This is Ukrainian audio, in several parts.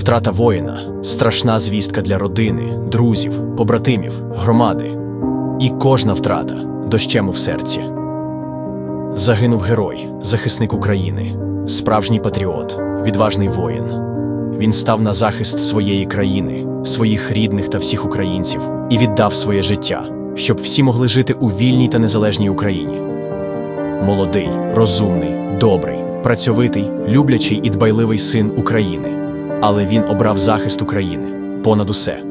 Втрата воїна страшна звістка для родини, друзів, побратимів, громади. І кожна втрата дощем у серці. Загинув герой, захисник України, справжній патріот, відважний воїн. Він став на захист своєї країни, своїх рідних та всіх українців і віддав своє життя, щоб всі могли жити у вільній та незалежній Україні. Молодий, розумний, добрий, працьовитий, люблячий і дбайливий син України. Але він обрав захист України понад усе. –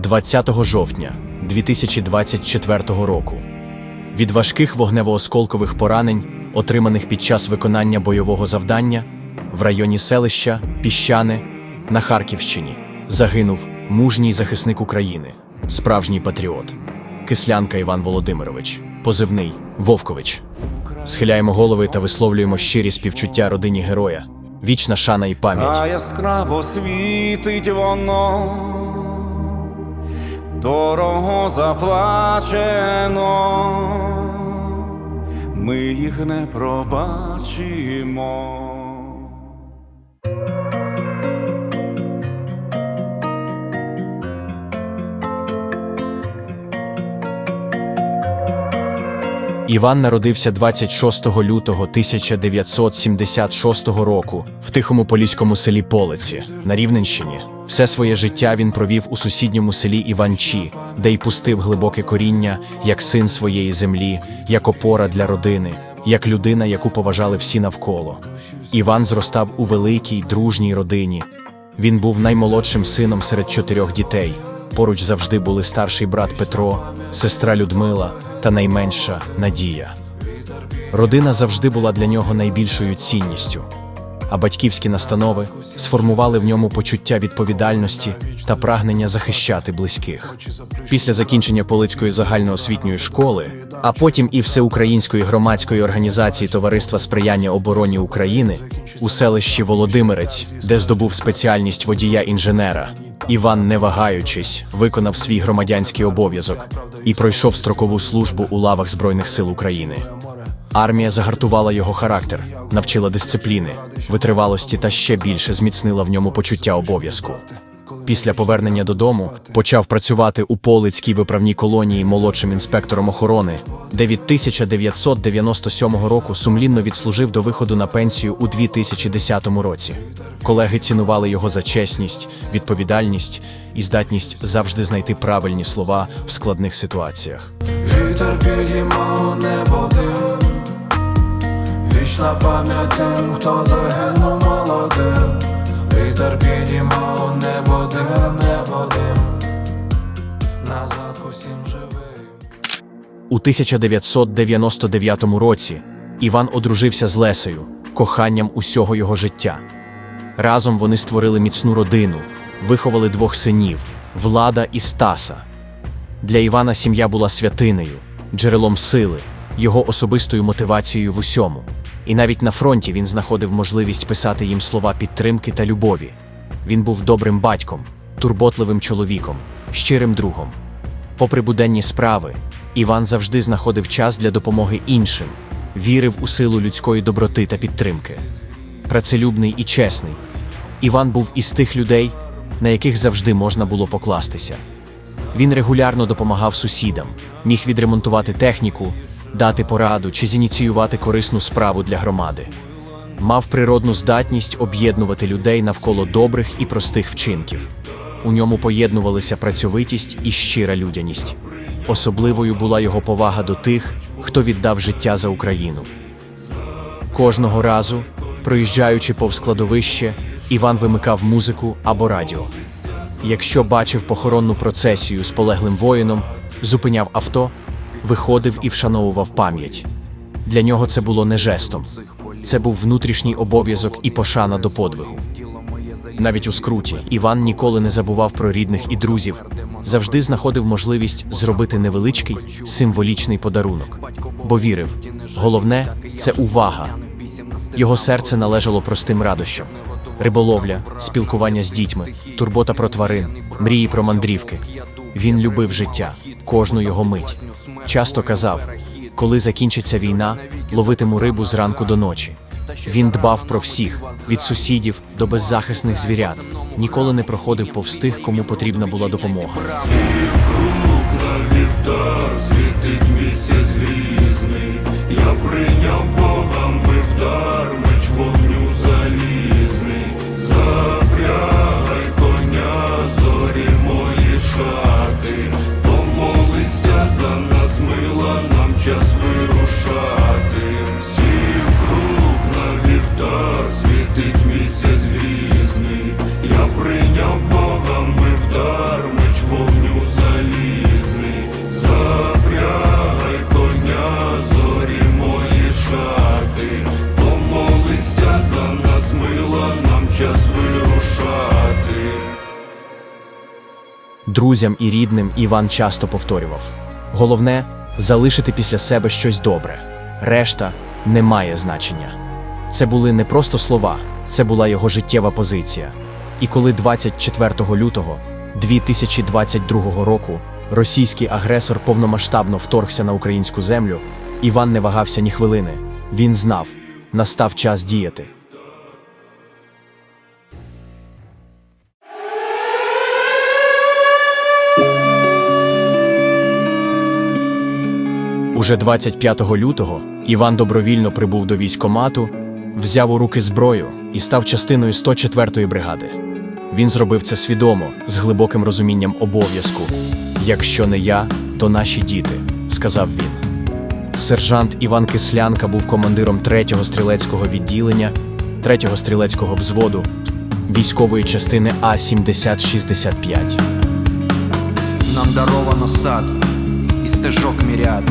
20 жовтня 2024 року. Від важких вогнево-осколкових поранень, отриманих під час виконання бойового завдання в районі селища Піщане на Харківщині, загинув мужній захисник України, справжній патріот, Кислянка Іван Володимирович, позивний Вовкович. Схиляємо голови та висловлюємо щирі співчуття родині героя. Вічна шана і пам'ять. А яскраво світить воно, дорого заплачено, ми їх не пробачимо. Іван народився 26 лютого 1976 року в тихому поліському селі Полиці на Рівненщині. Все своє життя він провів у сусідньому селі Іванчі, де й пустив глибоке коріння як син своєї землі, як опора для родини, як людина, яку поважали всі навколо. Іван зростав у великій дружній родині. Він був наймолодшим сином серед чотирьох дітей. Поруч завжди були старший брат Петро, сестра Людмила та найменша Надія. Родина завжди була для нього найбільшою цінністю, а батьківські настанови сформували в ньому почуття відповідальності та прагнення захищати близьких. Після закінчення Полицької загальноосвітньої школи, а потім і Всеукраїнської громадської організації Товариства сприяння обороні України у селищі Володимирець, де здобув спеціальність водія-інженера. Іван, не вагаючись, виконав свій громадянський обов'язок і пройшов строкову службу у лавах Збройних сил України. Армія загартувала його характер, навчила дисципліни, витривалості та ще більше зміцнила в ньому почуття обов'язку. Після повернення додому почав працювати у Полицькій виправній колонії молодшим інспектором охорони, де від 1997 року сумлінно відслужив до виходу на пенсію у 2010 році. Колеги цінували його за чесність, відповідальність і здатність завжди знайти правильні слова в складних ситуаціях. Вітер підіймав небо дим Вічна пам'ять тим, хто загинув молодим Вітер підіймав небо дим, небо дим Назад усім живим У 1999 році Іван одружився з Лесею, коханням усього його життя. Разом вони створили міцну родину, виховали двох синів Влада і Стаса. Для Івана сім'я була святинею, джерелом сили, його особистою мотивацією в усьому. І навіть на фронті він знаходив можливість писати їм слова підтримки та любові. Він був добрим батьком, турботливим чоловіком, щирим другом. Попри буденні справи, Іван завжди знаходив час для допомоги іншим, вірив у силу людської доброти та підтримки. Працелюбний і чесний, Іван був із тих людей, на яких завжди можна було покластися. Він регулярно допомагав сусідам, міг відремонтувати техніку, дати пораду чи зініціювати корисну справу для громади. Мав природну здатність об'єднувати людей навколо добрих і простих вчинків. У ньому поєднувалися працьовитість і щира людяність. Особливою була його повага до тих, хто віддав життя за Україну. Кожного разу, проїжджаючи повз складовище, Іван вимикав музику або радіо. Якщо бачив похоронну процесію з полеглим воїном, зупиняв авто, виходив і вшановував пам'ять. Для нього це було не жестом, це був внутрішній обов'язок і пошана до подвигу. Навіть у скруті Іван ніколи не забував про рідних і друзів, завжди знаходив можливість зробити невеличкий символічний подарунок, бо вірив, головне це увага. Його серце належало простим радощам: риболовля, спілкування з дітьми, турбота про тварин, мрії про мандрівки. Він любив життя, кожну його мить. Часто казав, коли закінчиться війна, ловитиму рибу зранку до ночі. Він дбав про всіх від сусідів до беззахисних звірят, ніколи не проходив повз тих, кому потрібна була допомога. світить місяць грізний. Я прийняв богами вдар, за нас, мила, нам час вирушати. Всі вкруг на вівтар світить місяць грізний. Я прийняв богами вдар, меч вогню залізний. Запрягай коня, зорі мої шати. Помолися за нас, мила, нам час вирушати. Друзям і рідним Іван часто повторював: головне залишити після себе щось добре, решта не має значення. Це були не просто слова, це була його життєва позиція. І коли 24 лютого 2022 року російський агресор повномасштабно вторгся на українську землю, Іван не вагався ні хвилини. Він знав, настав час діяти. Уже 25 лютого Іван добровільно прибув до військкомату, взяв у руки зброю і став частиною 104-ї бригади. Він зробив це свідомо, з глибоким розумінням обов'язку. Якщо не я, то наші діти, сказав він. Сержант Іван Кислянка був командиром 3-го стрілецького відділення, 3-го стрілецького взводу військової частини А-7065. Нам даровано сад і стежок міряд,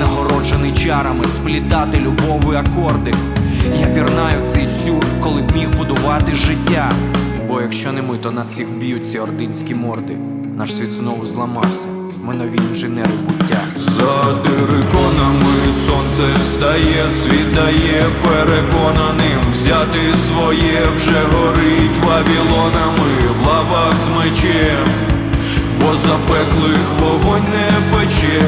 нагороджений чарами сплітати любові акорди. Я пірнаю в цей сюр, коли б міг будувати життя. Бо якщо не ми, то нас всіх вб'ють ці ординські морди. Наш світ знову зламався. Ми нові інженери буття. За териконами сонце встає, світає переконаним взяти своє вже горить вавілонами в лавах з мечем, бо запеклих вогонь не пече,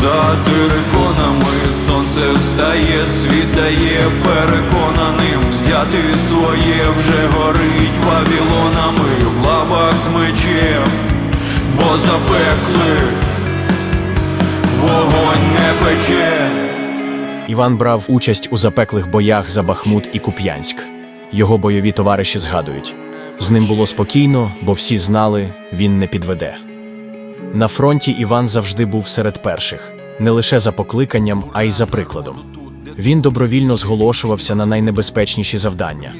за териконами сонце встає, світає переконаним взяти своє вже горить вавілонами в лавах з мечем, бо запеклих вогонь не пече. Іван брав участь у запеклих боях за Бахмут і Куп'янськ. Його бойові товариші згадують: з ним було спокійно, бо всі знали, він не підведе. На фронті Іван завжди був серед перших, не лише за покликанням, а й за прикладом. Він добровільно зголошувався на найнебезпечніші завдання.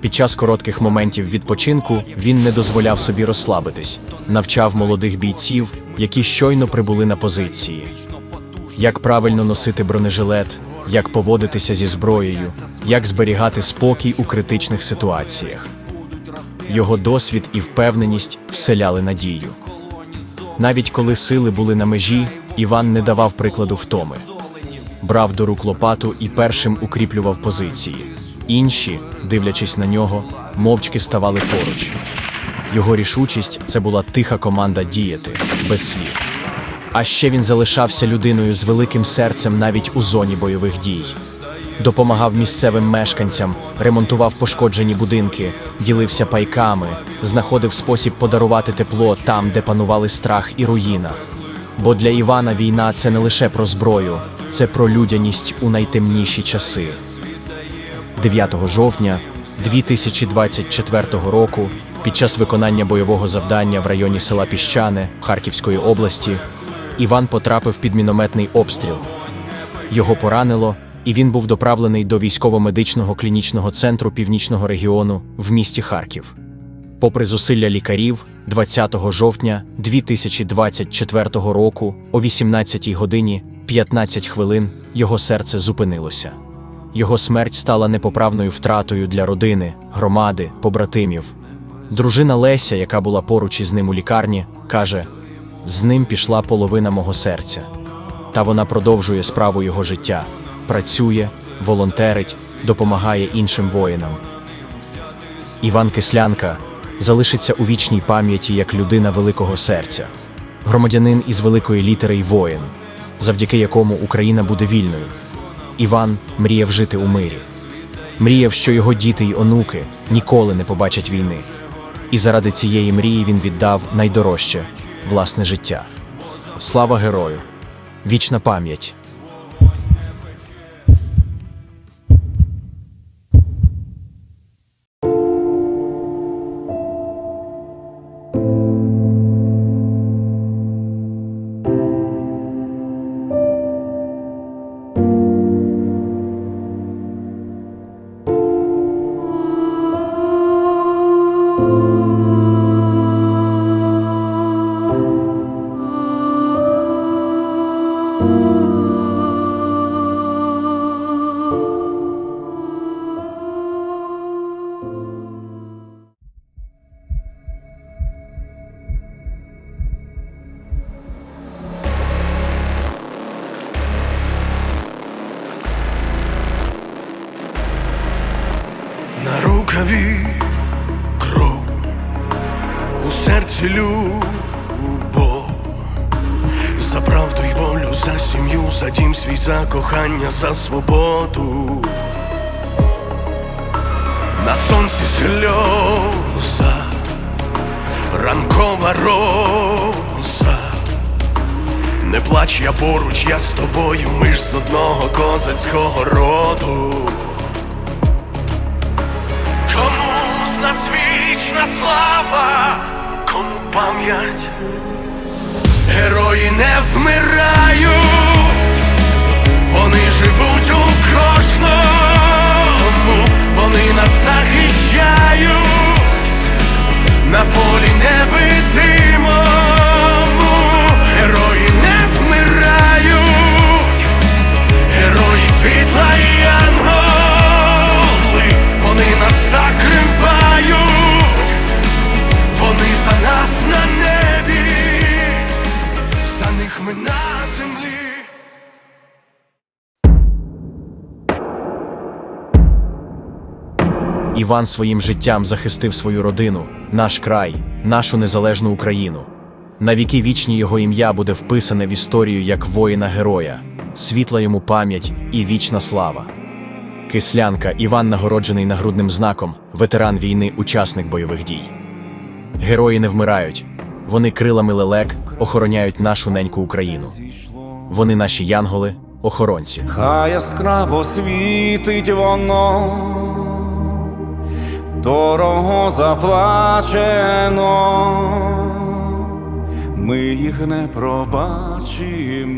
Під час коротких моментів відпочинку він не дозволяв собі розслабитись, навчав молодих бійців, які щойно прибули на позиції як правильно носити бронежилет, як поводитися зі зброєю, як зберігати спокій у критичних ситуаціях. Його досвід і впевненість вселяли надію. Навіть коли сили були на межі, Іван не давав прикладу втоми. Брав до рук лопату і першим укріплював позиції. Інші, дивлячись на нього, мовчки ставали поруч. Його рішучість це була тиха команда діяти без слів. А ще він залишався людиною з великим серцем навіть у зоні бойових дій. Допомагав місцевим мешканцям, ремонтував пошкоджені будинки, ділився пайками, знаходив спосіб подарувати тепло там, де панували страх і руїна. Бо для Івана війна це не лише про зброю, це про людяність у найтемніші часи. 9 жовтня 2024 року, під час виконання бойового завдання в районі села Піщане Харківської області, Іван потрапив під мінометний обстріл. Його поранило, і він був доправлений до військово-медичного клінічного центру північного регіону в місті Харків. Попри зусилля лікарів, 20 жовтня 2024 року о 18 годині 15 хвилин його серце зупинилося. Його смерть стала непоправною втратою для родини, громади, побратимів. Дружина Леся, яка була поруч із ним у лікарні, каже: з ним пішла половина мого серця. Та вона продовжує справу його життя, працює, волонтерить, допомагає іншим воїнам. Іван Кислянка залишиться у вічній пам'яті як людина великого серця, громадянин із великої літери й воїн, завдяки якому Україна буде вільною. Іван мріяв жити у мирі, мріяв, що його діти й онуки ніколи не побачать війни. І заради цієї мрії він віддав найдорожче власне життя. Слава герою! Вічна пам'ять! За дім свій, за кохання, за свободу. На сонці сльоза, ранкова роза. Не плач, я поруч, я з тобою, ми ж з одного козацького роду. Кому з нас вічна слава, кому пам'ять, герої не вмирають, Іван своїм життям захистив свою родину, наш край, нашу незалежну Україну. На віки вічні його ім'я буде вписане в історію як воїна-героя, світла йому пам'ять і вічна слава. Кислянка Іван нагороджений нагрудним знаком, ветеран війни, учасник бойових дій. Герої не вмирають, вони крилами лелек охороняють нашу неньку Україну. Вони наші янголи, охоронці. Хай яскраво світить воно, дорого заплачено, ми їх не пробачимо.